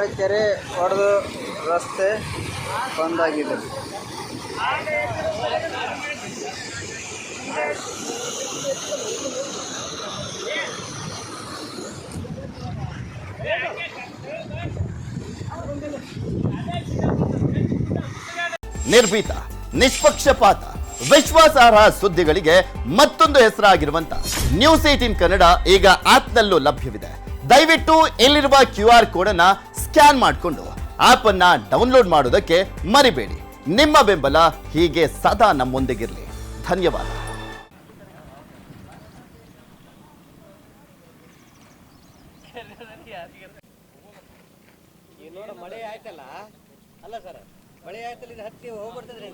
ಚಿನ್ನಳಿ ಕೆರೆ ಹೊಡೆದು ರಸ್ತೆ ಬಂದಾಗಿದೆ. ನಿರ್ಭೀತ, ನಿಷ್ಪಕ್ಷಪಾತ, ವಿಶ್ವಾಸಾರ್ಹ ಸುದ್ದಿಗಳಿಗೆ ಮತ್ತೊಂದು ಹೆಸರಾಗಿರುವಂತ ನ್ಯೂಸ್ ಏಟೀನ್ ಕನ್ನಡ ಈಗ ಆಪ್ನಲ್ಲೂ ಲಭ್ಯವಿದೆ. ದಯವಿಟ್ಟು ಇಲ್ಲಿರುವ ಕ್ಯೂ ಆರ್ ಕೋಡನ್ನು ಅನ್ನ ಸ್ಕ್ಯಾನ್ ಮಾಡಿಕೊಂಡು ಆಪ್ ಅನ್ನ ಡೌನ್ಲೋಡ್ ಮಾಡೋದಕ್ಕೆ ಮರಿಬೇಡಿ. ನಿಮ್ಮ ಬೆಂಬಲ ಹೀಗೆ ಸದಾ ನಮ್ಮೊಂದಿಗಿರಲಿ. ಧನ್ಯವಾದ. ಮಳೆ ಆಯ್ತಲ್ಲ? ಅಲ್ಲ ಸರ್ ಮಳೆ ಆಯ್ತಲ್ಲ ಇದು ಹತ್ತಿ ಹೋಗ್ಬಿಡ್ತದ್ರಿ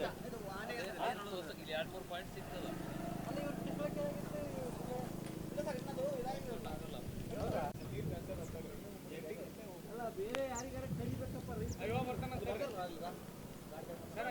ಸರ್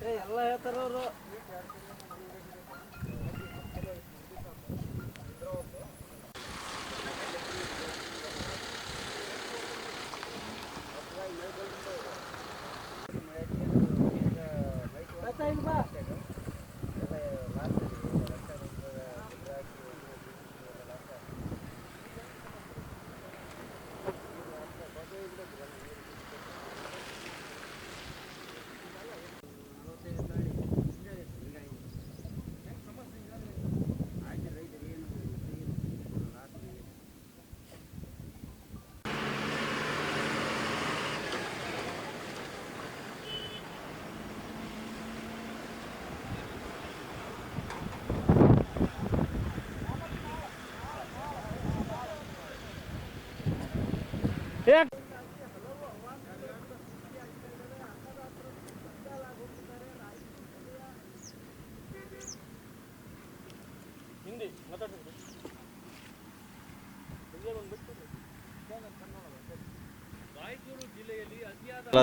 ಎಲ್ಲ ಹೇಳ್ತಾರ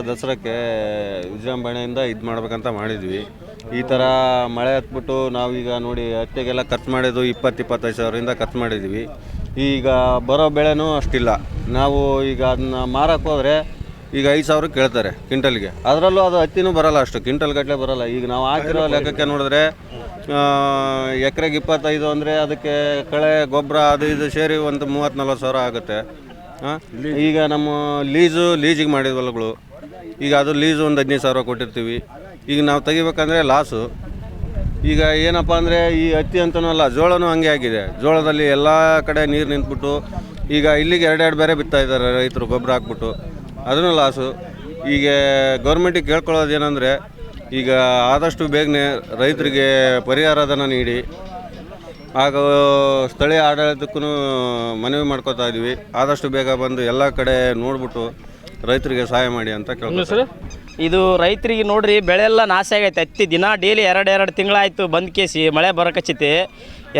ದಸರಾಕ್ಕೆ ವಿಜೃಂಭಣೆಯಿಂದ ಇದು ಮಾಡ್ಬೇಕಂತ ಮಾಡಿದ್ವಿ. ಈ ಥರ ಮಳೆ ಹತ್ಬಿಟ್ಟು ನಾವೀಗ ನೋಡಿ ಹತ್ತಿಗೆಲ್ಲ ಖರ್ಚು ಮಾಡಿದ್ದು ಇಪ್ಪತ್ತು ಇಪ್ಪತ್ತೈದು ಸಾವಿರದಿಂದ ಖರ್ಚು ಮಾಡಿದ್ವಿ. ಈಗ ಬರೋ ಬೆಳೆನೂ ಅಷ್ಟಿಲ್ಲ. ನಾವು ಈಗ ಅದನ್ನ ಮಾರಕ್ಕೆ ಹೋದರೆ ಈಗ ಐದು ಸಾವಿರ ಕೇಳ್ತಾರೆ ಕ್ವಿಂಟಲ್ಗೆ. ಅದರಲ್ಲೂ ಅದು ಹತ್ತಿನೂ ಬರಲ್ಲ ಅಷ್ಟು ಕ್ವಿಂಟಲ್ ಗಟ್ಟಲೆ ಬರಲ್ಲ. ಈಗ ನಾವು ಹಾಕಿರೋ ಲೆಕ್ಕಕ್ಕೆ ನೋಡಿದ್ರೆ ಎಕರೆಗೆ ಇಪ್ಪತ್ತೈದು ಅಂದರೆ ಅದಕ್ಕೆ ಕಳೆ ಗೊಬ್ಬರ ಅದು ಇದು ಸೇರಿ ಒಂದು ಮೂವತ್ತು ನಲ್ವತ್ತು ಸಾವಿರ ಆಗುತ್ತೆ. ಈಗ ನಮ್ಮ ಲೀಸು ಲೀಜಿಗೆ ಮಾಡಿದ ಹೊಲಗಳು ಈಗ ಅದು ಲೀಸು ಒಂದು ಹದಿನೈದು ಸಾವಿರ ಕೊಟ್ಟಿರ್ತೀವಿ. ಈಗ ನಾವು ತೆಗಿಬೇಕಂದ್ರೆ ಲಾಸು. ಈಗ ಏನಪ್ಪ ಅಂದರೆ ಈ ಹತ್ತಿ ಅಂತನೂ ಅಲ್ಲ ಜೋಳನೂ ಹಂಗೆ ಆಗಿದೆ. ಜೋಳದಲ್ಲಿ ಎಲ್ಲ ಕಡೆ ನೀರು ನಿಂತ್ಬಿಟ್ಟು ಈಗ ಇಲ್ಲಿಗೆ ಎರಡೆರಡು ಬೇರೆ ಬಿತ್ತಾ ಇದ್ದಾರೆ ರೈತರು ಗೊಬ್ಬರ ಹಾಕ್ಬಿಟ್ಟು. ಅದನ್ನು ಲಾಸು ಈಗ ಗೌರ್ಮೆಂಟಿಗೆ ಕೇಳ್ಕೊಳ್ಳೋದು ಏನಂದರೆ ಈಗ ಆದಷ್ಟು ಬೇಗನೆ ರೈತರಿಗೆ ಪರಿಹಾರಧನ ನೀಡಿ. ಹಾಗೂ ಸ್ಥಳೀಯ ಆಡಳಿತಕ್ಕೂ ಮನವಿ ಮಾಡ್ಕೋತಾ ಇದ್ದೀವಿ ಆದಷ್ಟು ಬೇಗ ಬಂದು ಎಲ್ಲ ಕಡೆ ನೋಡ್ಬಿಟ್ಟು ರೈತರಿಗೆ ಸಹಾಯ ಮಾಡಿ ಅಂತ ಕೇಳ್ಕೊತಾರೆ ಇದು ರೈತರಿಗೆ ನೋಡ್ರಿ ಬೆಳೆ ಎಲ್ಲ ನಾಶ ಆಗೈತೆ. ಹತ್ತಿ ದಿನ ಡೈಲಿ ಎರಡು ಎರಡು ತಿಂಗಳಾಯ್ತು ಬಂದ್ ಕೇಸಿ ಮಳೆ ಬರಕಚ್ಚಿತಿ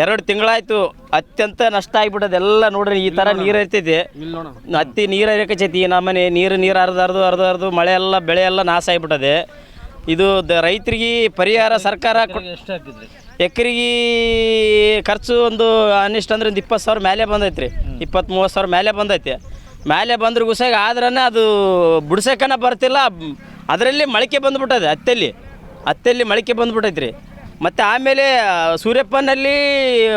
ಎರಡು ತಿಂಗಳಾಯ್ತು ಅತ್ಯಂತ ನಷ್ಟ ಆಗಿಬಿಟ್ಟದೆ ಎಲ್ಲ ನೋಡ್ರಿ ಈ ಥರ ನೀರು ಇರ್ತೈತಿ ಹತ್ತಿ ನೀರು ಹರಿಯಕಚ್ಚೈತಿ ನಮ್ಮನೆ ನೀರು ನೀರು ಹರಿದು ಹರಿದು ಹರಿದು ಹರಿದು ಮಳೆ ಎಲ್ಲ ಬೆಳೆ ಎಲ್ಲ ನಾಶ ಆಗಿಬಿಟ್ಟದೆ. ಇದು ದ ರೈತರಿಗೆ ಪರಿಹಾರ ಸರ್ಕಾರ ಎಕರೆಗೆ ಖರ್ಚು ಒಂದು ಅನಿಷ್ಟ ಅಂದ್ರೆ ಒಂದು ಇಪ್ಪತ್ತು ಸಾವಿರ ಮೇಲೆ ಬಂದೈತೆ ರೀ ಇಪ್ಪತ್ತು ಮೂವತ್ತು ಸಾವಿರ ಮೇಲೆ ಬಂದೈತೆ. ಮೇಲೆ ಬಂದ್ರೆ ಗುಸಾಗ ಆದ್ರೆ ಅದು ಬಿಡ್ಸಕ್ಕನ ಬರ್ತಿಲ್ಲ ಅದರಲ್ಲಿ ಮೊಳಕೆ ಬಂದ್ಬಿಟ್ಟದೆ ಹತ್ತಲ್ಲಿ ಹತ್ತಲ್ಲಿ ಮೊಳಕೆ ಬಂದ್ಬಿಟ್ಟೈತೆ ರೀ ಮತ್ತು ಆಮೇಲೆ ಸೂರ್ಯಪ್ಪನಲ್ಲಿ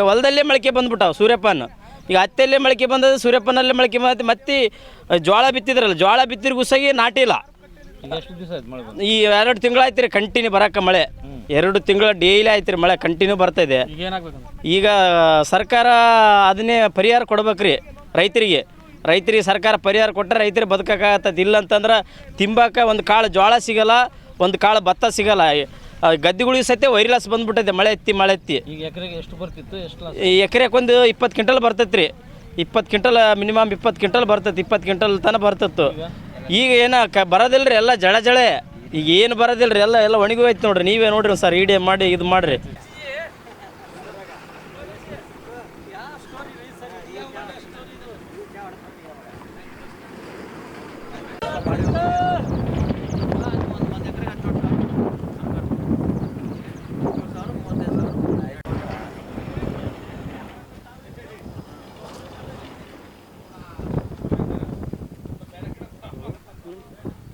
ಹೊಲದಲ್ಲೇ ಮೊಳಕೆ ಬಂದ್ಬಿಟ್ಟಾವೆ ಸೂರ್ಯಪ್ಪನ. ಈಗ ಹತ್ತಲ್ಲೇ ಮೊಳಕೆ ಬಂದದ ಸೂರ್ಯಪ್ಪನಲ್ಲೇ ಮೊಳಕೆ ಬಂದೈತೆ ಮತ್ತೆ ಜೋಳ ಬಿತ್ತಿದ್ರಲ್ಲ ಜೋಳ ಬಿತ್ತಿರ ಗುಸಾಗಿ ನಾಟಿಲ್ಲ ಈ ಎರಡು ತಿಂಗಳಾಯ್ತು ರೀ ಕಂಟಿನ್ಯೂ ಬರಕ್ಕೆ ಮಳೆ. ಎರಡು ತಿಂಗಳ ಡೈಲಿ ಆಯ್ತು ರೀ ಮಳೆ ಕಂಟಿನ್ಯೂ ಬರ್ತಾ ಇದೆ. ಈಗ ಸರ್ಕಾರ ಅದನ್ನೇ ಪರಿಹಾರ ಕೊಡ್ಬೇಕ್ರಿ ರೈತರಿಗೆ. ರೈತರಿಗೆ ಸರ್ಕಾರ ಪರಿಹಾರ ಕೊಟ್ಟರೆ ರೈತರಿಗೆ ಬದುಕಕ್ಕಾಗತ್ತದ. ಇಲ್ಲ ಅಂತಂದ್ರೆ ತಿಂಬಾಕ ಒಂದು ಕಾಳು ಜೋಳ ಸಿಗಲ್ಲ ಒಂದು ಕಾಳು ಭತ್ತ ಸಿಗಲ್ಲ. ಗದ್ದೆಗಳಿಗೆ ಸತ್ಯ ವೈರಸ್ ಬಂದ್ಬಿಟ್ಟೈತೆ ಮಳೆ ಎತ್ತಿ ಮಳೆ ಎತ್ತಿ. ಈಗ ಎಕರೆಗೆ ಎಷ್ಟು ಬರ್ತಿತ್ತು ಎಷ್ಟು ಈ ಎಕರೆಗೆ ಒಂದು ಇಪ್ಪತ್ತು ಕ್ವಿಂಟಲ್ ಬರ್ತೈತೆ ರೀ. ಇಪ್ಪತ್ತು ಕ್ವಿಂಟಲ್ ಮಿನಿಮಮ್ ಇಪ್ಪತ್ತು ಕ್ವಿಂಟಲ್ ಬರ್ತೈತೆ ಇಪ್ಪತ್ತು ಕ್ವಿಂಟಲ್ ತನಕ ಬರ್ತಿತ್ತು ಈಗ? ಏನ ಕ ಬರೋದಿಲ್ಲ ರೀ ಎಲ್ಲ ಜಳ ಜಳೆ. ಈಗ ಏನು ಬರೋದಿಲ್ಲ ರೀ ಎಲ್ಲ ಎಲ್ಲ ಒಣಗಿ ಹೋಯ್ತು ನೋಡ್ರಿ. ನೀವೇ ನೋಡ್ರಿ ಸರ್ ಇಡಿಯ ಮಾಡಿ ಇದು ಮಾಡಿರಿ.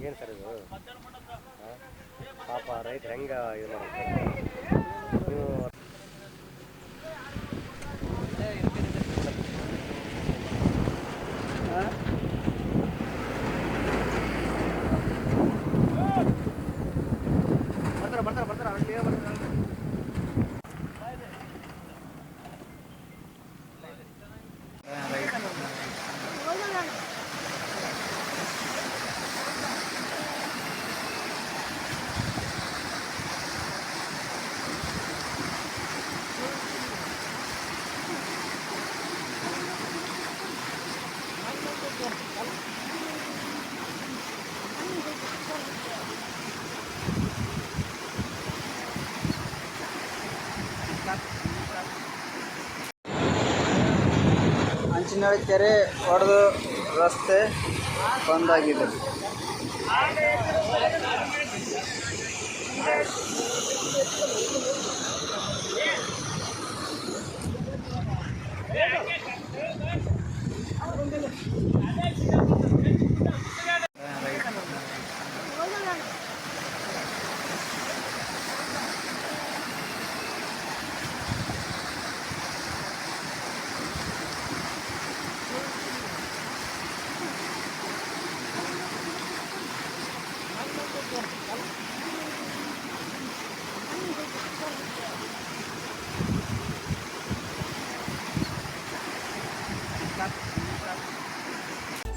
ಏನು ಸರ್ ಇದು ಪಾಪ ರೈತರು ಹೆಂಗೆ ಇದು ಮಾಡ್ತಾರೆ ಅಂಚಿನಳ್ಳಿ ಕೆರೆ ಹೊಡೆದು ರಸ್ತೆ ಬಂದಾಗಿದೆ.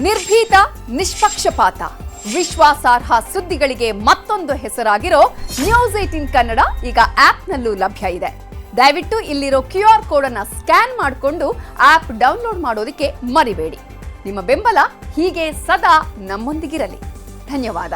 ನಿರ್ಭೀತ, ನಿಷ್ಪಕ್ಷಪಾತ. ವಿಶ್ವಾಸಾರ್ಹ ಸುದ್ದಿಗಳಿಗೆ ಮತ್ತೊಂದು ಹೆಸರಾಗಿರೋ ನ್ಯೂಸ್ ಏಟಿನ್ ಕನ್ನಡ ಈಗ ಆಪ್ನಲ್ಲೂ ಲಭ್ಯ ಇದೆ. ದಯವಿಟ್ಟು ಇಲ್ಲಿರೋ ಕ್ಯೂ ಆರ್ ಕೋಡ್ ಅನ್ನ ಸ್ಕ್ಯಾನ್ ಮಾಡಿಕೊಂಡು ಆಪ್ ಡೌನ್ಲೋಡ್ ಮಾಡೋದಕ್ಕೆ ಮರಿಬೇಡಿ. ನಿಮ್ಮ ಬೆಂಬಲ ಹೀಗೆ ಸದಾ ನಮ್ಮೊಂದಿಗಿರಲಿ. ಧನ್ಯವಾದ.